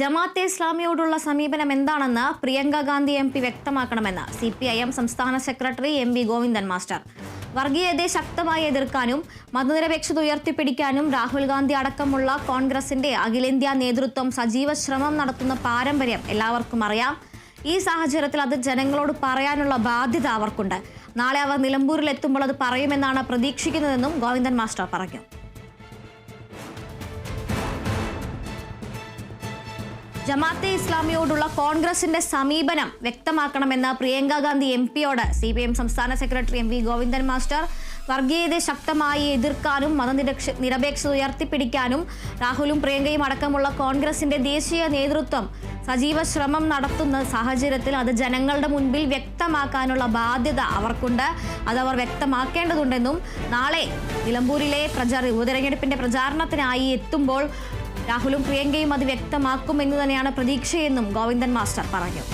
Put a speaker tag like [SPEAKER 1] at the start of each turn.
[SPEAKER 1] ജമാഅത്തെ ഇസ്ലാമിയോടുള്ള സമീപനം എന്താണെന്ന് പ്രിയങ്ക ഗാന്ധി എം പി വ്യക്തമാക്കണമെന്ന് സി പി ഐ എം സംസ്ഥാന secretary M V Govindan master. വർഗീയതയെ ശക്തമായി എതിർക്കാനും മതനിരപേക്ഷത ഉയർത്തിപ്പിടിക്കാനും രാഹുൽ ഗാന്ധി അടക്കമുള്ള കോൺഗ്രസിന്റെ അഖിലേന്ത്യാ നേതൃത്വം സജീവ ശ്രമം നടത്തുന്ന പാരമ്പര്യം എല്ലാവർക്കും അറിയാം. ഈ സാഹചര്യത്തിൽ അത് ജനങ്ങളോട് പറയാനുള്ള ബാധ്യത അവർക്കുണ്ട്. നാളെ അവർ നിലമ്പൂരിൽ എത്തുമ്പോൾ അത് പറയുമെന്നാണ് പ്രതീക്ഷിക്കുന്നതെന്നും ഗോവിന്ദൻ മാസ്റ്റർ പറഞ്ഞു. ജമാഅത്തെ ഇസ്ലാമിയോടുള്ള കോൺഗ്രസിന്റെ സമീപനം വ്യക്തമാക്കണമെന്ന് പ്രിയങ്ക ഗാന്ധി എം പിയോട് സി പി എം സംസ്ഥാന secretary M V Govindan master വർഗീയതയെ ശക്തമായി എതിർക്കാനും മതനിരക്ഷ നിരപേക്ഷത ഉയർത്തിപ്പിടിക്കാനും രാഹുലും പ്രിയങ്കയും അടക്കമുള്ള കോൺഗ്രസിന്റെ ദേശീയ നേതൃത്വം സജീവ ശ്രമം നടത്തുന്ന സാഹചര്യത്തിൽ അത് ജനങ്ങളുടെ മുൻപിൽ വ്യക്തമാക്കാനുള്ള ബാധ്യത അവർക്കുണ്ട്. അത് അവർ വ്യക്തമാക്കേണ്ടതുണ്ടെന്നും നാളെ നിലമ്പൂരിലെ പ്രചാര ഉപതെരഞ്ഞെടുപ്പിന്റെ പ്രചാരണത്തിനായി എത്തുമ്പോൾ രാഹുലും പ്രിയങ്കയും അത് വ്യക്തമാക്കുമെന്ന് തന്നെയാണ് പ്രതീക്ഷയെന്നും ഗോവിന്ദൻ മാസ്റ്റർ പറഞ്ഞു.